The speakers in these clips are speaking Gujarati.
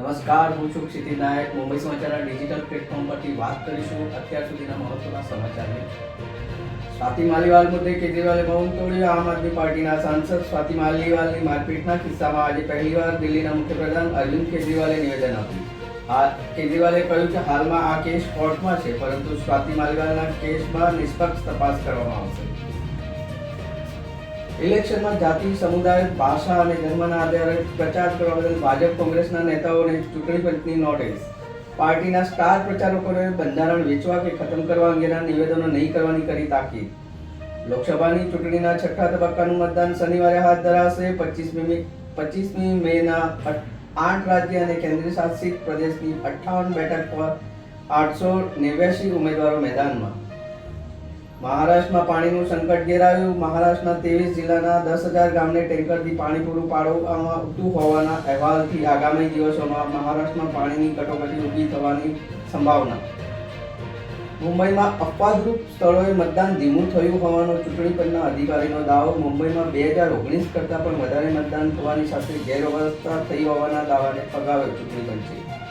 નમસ્કાર, હું છું ક્ષિતિ નાયક. મુંબઈ સમાચારના ડિજિટલ પ્લેટફોર્મ પરથી વાત કરીશું અત્યાર સુધીના મહત્વના સમાચારની. સ્વાતિ માલીવાલ મુદ્દે કેજરીવાલે મૌન તોડ્યું. આમ આદમી પાર્ટીના સાંસદ સ્વાતિ માલીવાલની મારપીટના કિસ્સામાં આજે પહેલીવાર દિલ્હીના મુખ્યપ્રધાન અરવિંદ કેજરીવાલે નિવેદન આપ્યું. આ કેજરીવાલે કહ્યું કે હાલમાં આ કેસ કોર્ટમાં છે, પરંતુ સ્વાતિ માલીવાલના કેસમાં નિષ્પક્ષ તપાસ કરવામાં આવશે. ઇલેક્શનમાં જાતિ, સમુદાય, ભાષા અને ધર્મના આધારે પ્રચાર કરવા બદલ ભાજપ કોંગ્રેસના નેતાઓને ચૂંટણી પંચની નોટિસ. પાર્ટીના સ્ટાર પ્રચારકોને બંધારણ વેચવા કે ખતમ કરવા અંગેના નિવેદનો નહીં કરવાની કરી તાકીદ. લોકસભાની ચૂંટણીના છઠ્ઠા તબક્કાનું મતદાન શનિવારે હાથ ધરાશે. પચીસમી પચીસમી મેના આઠ રાજ્ય અને કેન્દ્ર શાસિત પ્રદેશની અઠ્ઠાવન બેઠક પર આઠસો નેવ્યાસી ઉમેદવારો મેદાનમાં. મહારાષ્ટ્રમાં પાણીનું સંકટ ઘેરાયું. મહારાષ્ટ્રના ત્રેવીસ જિલ્લાના દસ હજાર ગામને ટેન્કરથી પાણી પૂરું પાડવામાં હોવાના અહેવાલથી આગામી દિવસોમાં મહારાષ્ટ્રમાં પાણીની કટોકટી ઊભી થવાની સંભાવના. મુંબઈમાં અપવાદરૂપ સ્થળોએ મતદાન ધીમું થયું હોવાનો ચૂંટણી પંચના અધિકારીનો દાવો. મુંબઈમાં બે હજાર ઓગણીસ કરતાં પણ વધારે મતદાન થવાની સાથે ગેરવ્યવસ્થા થઈ હોવાના દાવાને ફગાવ્યો ચૂંટણી પંચે.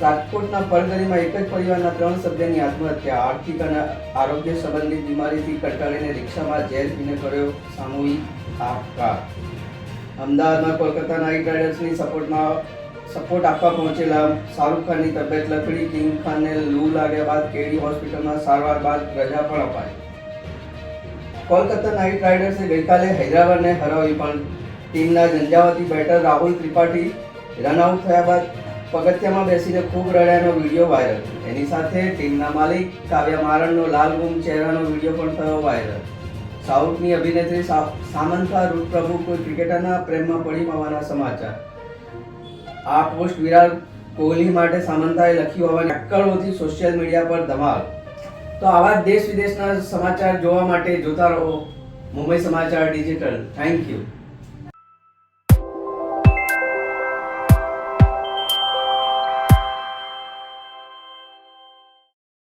રાજકોટના પડગરીમાં એક જ પરિવારના ત્રણ સભ્યની આત્મહત્યા. આર્થિક અને આરોગ્ય સંબંધિત બીમારીથી કંટાળીને રિક્ષામાં ઝેર પીને કર્યો સામૂહિક આપઘાત અમદાવાદમાં કોલકાતા નાઇટ રાઇડર્સની સપોર્ટમાં, સપોર્ટ આપવા પહોંચેલા શાહરૂખ ખાનની તબિયત લકડી, કિંગ ખાનને લૂ લાગ્યા બાદ કેડી હોસ્પિટલમાં સારવાર બાદ રજા પણ અપાઈ. કોલકાતા નાઇટ રાઇડર્સે ગઈકાલે હૈદરાબાદને હરાવી પણ ટીમના ઝંઝાવતી batter Rahul Tripathi run out થયા બાદ પગથિયામાં બેસીને ખૂબ રડ્યાનો વીડિયો વાયરલ એની સાથે ટીમના માલિક કાવ્યા મારણનો લાલ ગુમ ચહેરાનો વીડિયો પણ થયો વાયરલ સાઉથની અભિનેત્રી સામંતા સામંથા રૂટપ્રભુ કોઈ ક્રિકેટરના પ્રેમમાં પડી હોવાના સમાચાર. આ પોસ્ટ વિરાટ કોહલી માટે સામંતાએ લખ્યું હોવાની અક્કળોથી સોશિયલ મીડિયા પર ધમાલ. તો આવા દેશ વિદેશના સમાચાર જોવા માટે જોતા રહો. મુંબઈ સમાચાર ડિજિટલ. Thank you.